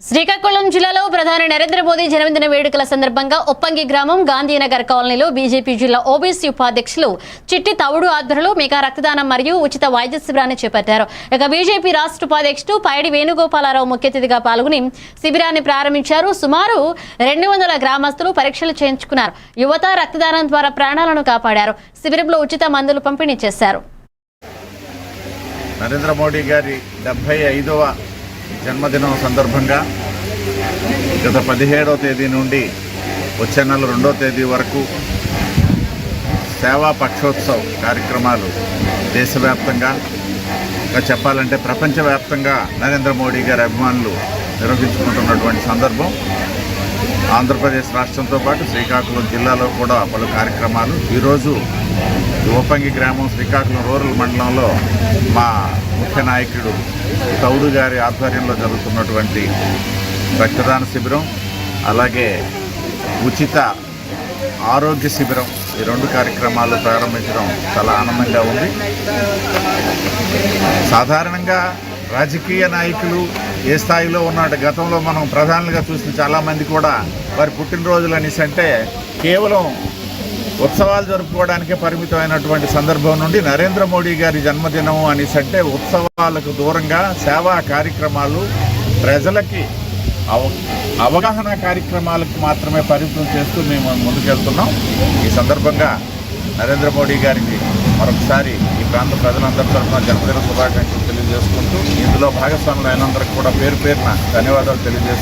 శ్రీకాకుళం జిల్లాలో ప్రధాని నరేంద్ర మోదీ జన్మదిన వేడుకల సందర్భంగా ఒప్పంగి గ్రామం గాంధీనగర్ కాలనీలో బీజేపీ జిల్లా ఓబీసీ ఉపాధ్యక్షులు చిట్టి తవుడు ఆధ్వర్యంలో మెగా రక్తదానం మరియు ఉచిత వైద్య శిబిరాన్ని చేపట్టారు. ఇక బీజేపీ రాష్ట్ర ఉపాధ్యక్షుడు పైడి వేణుగోపాలరావు ముఖ్య అతిథిగా పాల్గొని శిబిరాన్ని ప్రారంభించారు. సుమారు రెండు వందల గ్రామస్తులు పరీక్షలు చేయించుకున్నారు. యువత రక్తదానం ద్వారా ప్రాణాలను కాపాడారు. శిబిరంలో ఉచిత మందులు పంపిణీ చేశారు. నరేంద్ర మోడీ గారి డెబ్బై ఐదవ జన్మదినం సందర్భంగా గత పదిహేడవ తేదీ నుండి వచ్చే నెల రెండో తేదీ వరకు సేవా పక్షోత్సవ్ కార్యక్రమాలు దేశవ్యాప్తంగా. ఇంకా చెప్పాలంటే ప్రపంచవ్యాప్తంగా నరేంద్ర మోడీ గారి అభిమానులు నిర్వహించుకుంటున్నటువంటి సందర్భం. ఆంధ్రప్రదేశ్ రాష్ట్రంతో పాటు శ్రీకాకుళం జిల్లాలో కూడా పలు కార్యక్రమాలు. ఈరోజు ఓపంగి గ్రామం శ్రీకాకుళం రూరల్ మండలంలో మా ముఖ్య నాయకుడు తౌడు గారి ఆధ్వర్యంలో జరుగుతున్నటువంటి రక్తదాన శిబిరం అలాగే ఉచిత ఆరోగ్య శిబిరం. ఈ రెండు కార్యక్రమాలు ప్రారంభించడం చాలా ఆనందంగా ఉంది. సాధారణంగా రాజకీయ నాయకులు ఏ స్థాయిలో ఉన్నాడు గతంలో మనం ప్రధానులుగా చూసిన చాలామంది కూడా వారి పుట్టినరోజులు అనేసి అంటే కేవలం ఉత్సవాలు జరుపుకోవడానికే పరిమితమైనటువంటి సందర్భం నుండి నరేంద్ర మోడీ గారి జన్మదినం అనేసి అంటే ఉత్సవాలకు దూరంగా సేవా కార్యక్రమాలు ప్రజలకి అవ అవగాహన కార్యక్రమాలకు మాత్రమే పరిమితం చేస్తూ మేము ముందుకెళ్తున్నాం. ఈ సందర్భంగా నరేంద్ర మోడీ గారికి మరొకసారి ఈ ప్రాంత ప్రజలందరి తరఫున జన్మదిన శుభాకాంక్షలు తెలియజేసుకుంటూ ఇందులో భాగస్వాములు అయినందరికీ కూడా పేరు పేరున ధన్యవాదాలు తెలియజేస్తూ